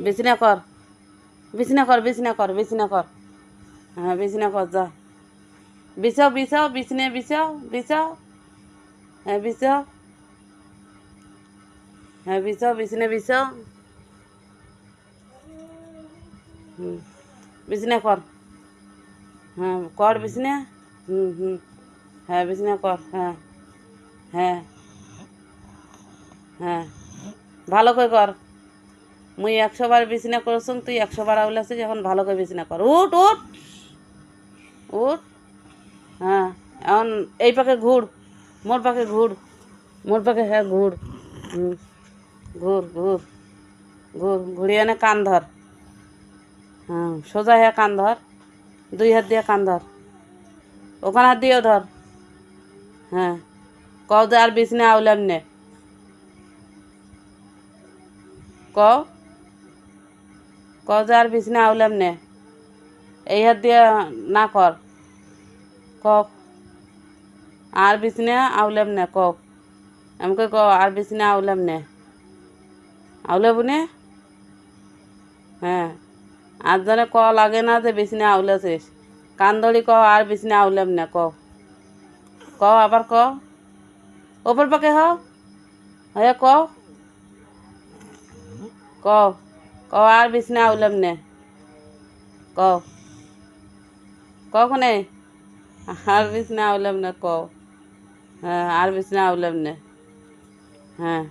বিছনা কর। বিছনা কর বিছনা কর বিছনা কর। হ্যাঁ বিছনা কর, যা। বিছাও বিছাও, বিছনে বিছাও বিছাও। হ্যাঁ বিছাও। হ্যাঁ বিছাও, বিছনে বিছাও। হুম, বিছনা কর। হ্যাঁ কর বিছনা। হুম হুম। হ্যাঁ বিছনা কর হ্যাঁ। হ্যাঁ। হ্যাঁ ভালো করে কর। মুই একশো বার বিছনা করছুম তুই একশো বার আউলে আছে, যখন ভালো করে বিছনা কর। উঠ উঠ! উঠ! হ্যাঁ এখন এই পাখে ঘুর, মোর পাখে ঘুর, মোর পাখে হ্যাঁ ঘুর ঘুর ঘুর ঘুর ঘুরিয়ে নে কান ধর। হ্যাঁ সোজা হ্যাঁ কান ধর, দুই হাত দিয়ে কান ধর, ওখানে হাত দিয়েও ধর। হ্যাঁ কও যে আর বিছনা আউলাম নে। কও? যে আর বিছনা আউলাম নে। এই হাত দিয়ে না কর। কক আর বিছনা আউলাম নে কক আমাকে ক আর বিছনা আউলাম নে। আউলাবু নে? হ্যাঁ। আর জনে ক লাগে না যে বিছনা আউলাছিস। কান ধরি ক আর বিছনা আউলাম না ক ক আবার ক ওপর পাকে হ। হ্যাঁ ক ক ক আর বিছনা আউলাম নে। ক। কখনে আর বিছনা আউলাম না, ক। হ্যাঁ আর বিছনা আউলাম নে। হ্যাঁ।